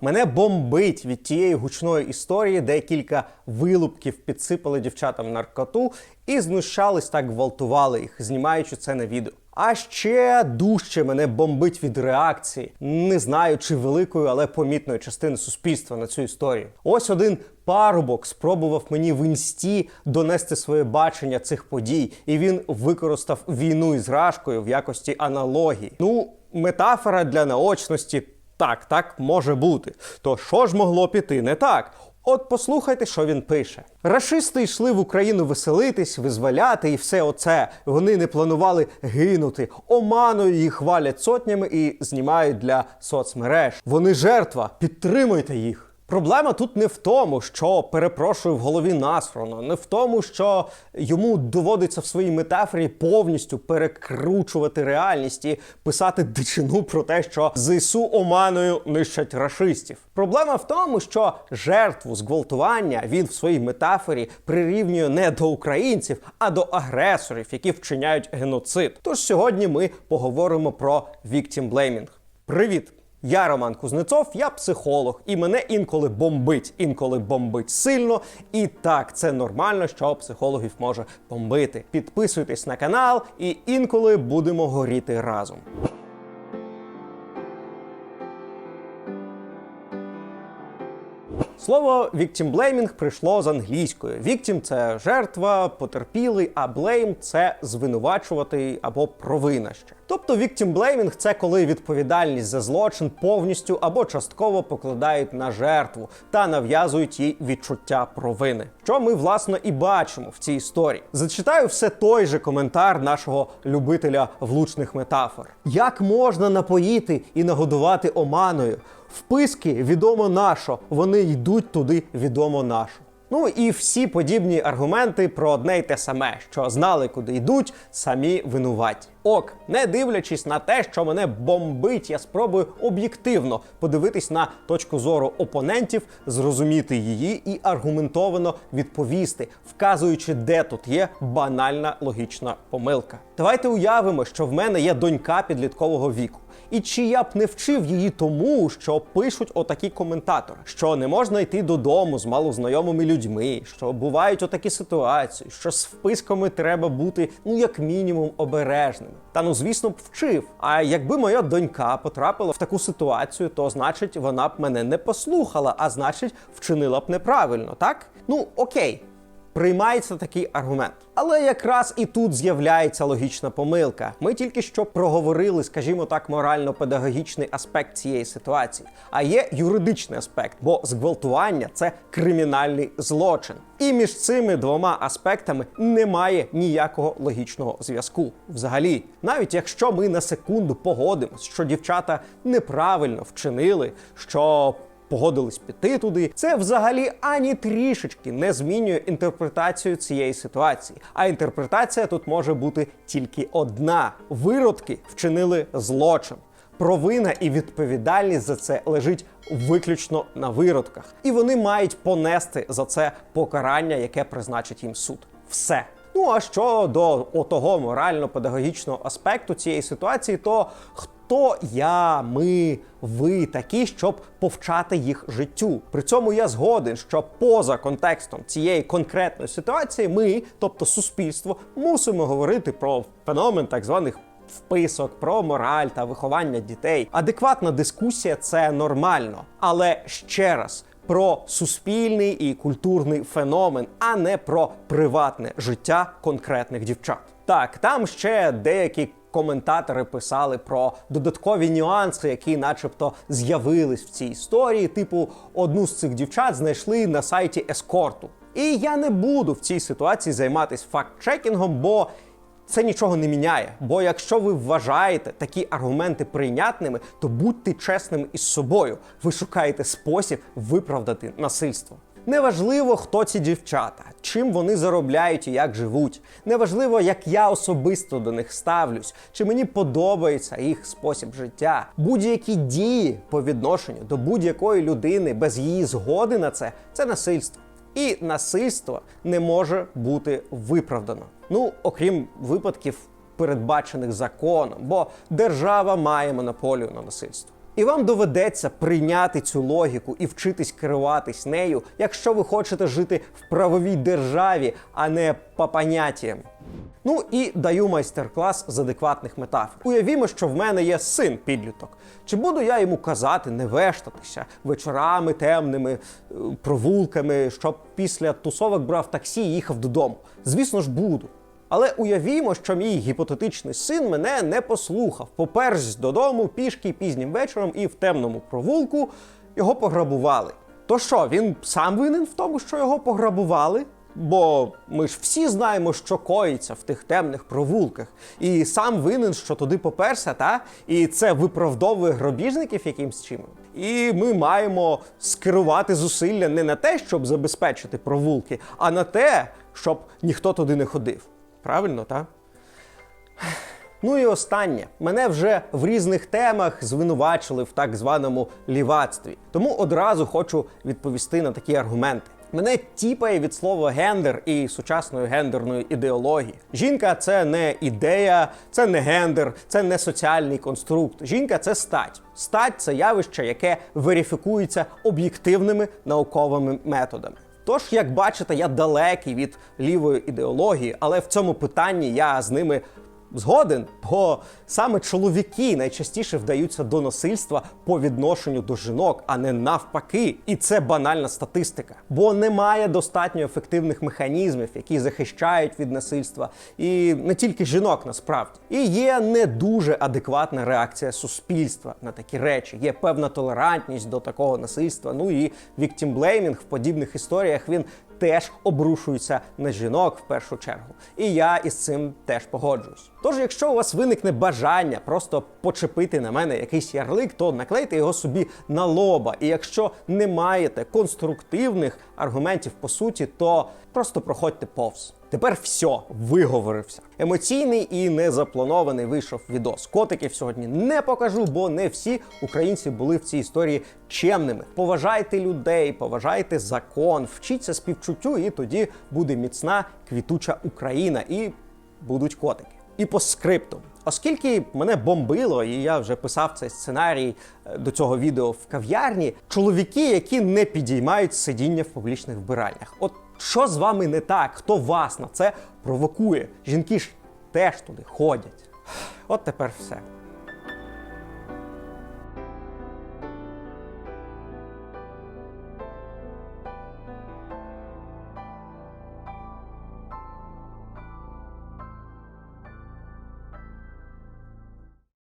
Мене бомбить від тієї гучної історії, де кілька вилупків підсипали дівчатам наркоту і знущались так гвалтували їх, знімаючи це на відео. А ще дужче мене бомбить від реакції, не знаю чи великої, але помітної частини суспільства на цю історію. Ось один парубок спробував мені в інсті донести своє бачення цих подій, і він використав війну із рашкою в якості аналогії. Ну, метафора для наочності. Так, так може бути. То що ж могло піти не так? От послухайте, що він пише. Рашисти йшли в Україну веселитись, визволяти і все оце. Вони не планували гинути. Оманою їх валять сотнями і знімають для соцмереж. Вони жертва. Підтримуйте їх. Проблема тут не в тому, що перепрошую в голові Насрона, не в тому, що йому доводиться в своїй метафорі повністю перекручувати реальність і писати дичину про те, що ЗСУ оманою нищать рашистів. Проблема в тому, що жертву зґвалтування він в своїй метафорі прирівнює не до українців, а до агресорів, які вчиняють геноцид. Тож сьогодні ми поговоримо про victim blaming. Привіт! Я Роман Кузнецов, я психолог, і мене інколи бомбить, інколи бомбить сильно. І так, це нормально, що психологів може бомбити. Підписуйтесь на канал, і інколи будемо горіти разом. Слово victim blaming прийшло з англійської. Victim – це жертва, потерпілий, а blame – це звинувачувати або провина ще. Тобто victim blaming – це коли відповідальність за злочин повністю або частково покладають на жертву та нав'язують їй відчуття провини. Що ми власне і бачимо в цій історії. Зачитаю все той же коментар нашого любителя влучних метафор. Як можна напоїти і нагодувати оманою? Вписки відомо нашо, вони йдуть туди відомо нашо. Ну і всі подібні аргументи про одне й те саме, що знали, куди йдуть, самі винуваті. Ок, не дивлячись на те, що мене бомбить, я спробую об'єктивно подивитись на точку зору опонентів, зрозуміти її і аргументовано відповісти, вказуючи, де тут є банальна логічна помилка. Давайте уявимо, що в мене є донька підліткового віку. І чи я б не вчив її тому, що пишуть отакі коментатори, що не можна йти додому з малознайомими людьми, що бувають отакі ситуації, що з вписками треба бути ну як мінімум обережними. Та ну звісно б вчив. А якби моя донька потрапила в таку ситуацію, то значить вона б мене не послухала, а значить вчинила б неправильно, так? Ну окей. Приймається такий аргумент. Але якраз і тут з'являється логічна помилка. Ми тільки що проговорили, скажімо так, морально-педагогічний аспект цієї ситуації. А є юридичний аспект, бо зґвалтування це кримінальний злочин. І між цими двома аспектами немає ніякого логічного зв'язку. Взагалі, навіть якщо ми на секунду погодимось, що дівчата неправильно вчинили, що погодились піти туди. Це взагалі ані трішечки не змінює інтерпретацію цієї ситуації. А інтерпретація тут може бути тільки одна: виродки вчинили злочин. Провина і відповідальність за це лежить виключно на виродках, і вони мають понести за це покарання, яке призначить їм суд. Все. Ну а що до отого морально-педагогічного аспекту цієї ситуації, то хто я, ми, ви такі, щоб повчати їх життю? При цьому я згоден, що поза контекстом цієї конкретної ситуації ми, тобто суспільство, мусимо говорити про феномен так званих. Вписок про мораль та виховання дітей. Адекватна дискусія це нормально. Але ще раз про суспільний і культурний феномен, а не про приватне життя конкретних дівчат. Так, там ще деякі коментатори писали про додаткові нюанси, які, начебто, з'явились в цій історії. Типу, одну з цих дівчат знайшли на сайті ескорту. І я не буду в цій ситуації займатися факт-чекінгом, бо це нічого не міняє. Бо якщо ви вважаєте такі аргументи прийнятними, то будьте чесними із собою. Ви шукаєте спосіб виправдати насильство. Неважливо, хто ці дівчата, чим вони заробляють і як живуть. Неважливо, як я особисто до них ставлюсь, чи мені подобається їх спосіб життя. Будь-які дії по відношенню до будь-якої людини без її згоди на це це насильство. І насильство не може бути виправдано. Ну, окрім випадків, передбачених законом, бо держава має монополію на насильство. І вам доведеться прийняти цю логіку і вчитись керуватись нею, якщо ви хочете жити в правовій державі, а не по поняттям. Ну і даю майстер-клас з адекватних метафор. Уявімо, що в мене є син підліток. Чи буду я йому казати не вештатися вечорами темними, е, провулками, щоб після тусовок брав таксі і їхав додому? Звісно ж, буду. Але уявімо, що мій гіпотетичний син мене не послухав. Поперсь додому пішки пізнім вечором і в темному провулку його пограбували. То що, він сам винен в тому, що його пограбували? Бо ми ж всі знаємо, що коїться в тих темних провулках, і сам винен, що туди поперся, та і це виправдовує гробіжників якимсь чином. І ми маємо скерувати зусилля не на те, щоб забезпечити провулки, а на те, щоб ніхто туди не ходив. Правильно, так? Ну і останнє. Мене вже в різних темах звинувачили в так званому лівацтві. Тому одразу хочу відповісти на такі аргументи. Мене тіпає від слова гендер і сучасної гендерної ідеології. Жінка це не ідея, це не гендер, це не соціальний конструкт. Жінка це стать. Стать це явище, яке верифікується об'єктивними науковими методами. Тож, як бачите, я далекий від лівої ідеології, але в цьому питанні я з ними згоден, бо саме чоловіки найчастіше вдаються до насильства по відношенню до жінок, а не навпаки. І це банальна статистика, бо немає достатньо ефективних механізмів, які захищають від насильства, і не тільки жінок насправді. І є не дуже адекватна реакція суспільства на такі речі. Є певна толерантність до такого насильства. Ну і віктімблеймінг в подібних історіях він теж обрушуються на жінок в першу чергу. І я із цим теж погоджуюсь. Тож, якщо у вас виникне бажання просто почепити на мене якийсь ярлик, то наклейте його собі на лоба. І якщо не маєте конструктивних аргументів по суті, то просто проходьте повз. Тепер все, виговорився. Емоційний і незапланований вийшов відос. Котиків сьогодні не покажу, бо не всі українці були в цій історії чемними. Поважайте людей, поважайте закон, вчіться співчуттю, і тоді буде міцна квітуча Україна і будуть котики. І по скрипту. Оскільки мене бомбило, і я вже писав цей сценарій е, до цього відео в кав'ярні, чоловіки, які не підіймають сидіння в публічних вбиральнях. От що з вами не так? Хто вас на це провокує? Жінки ж теж туди ходять. От тепер все.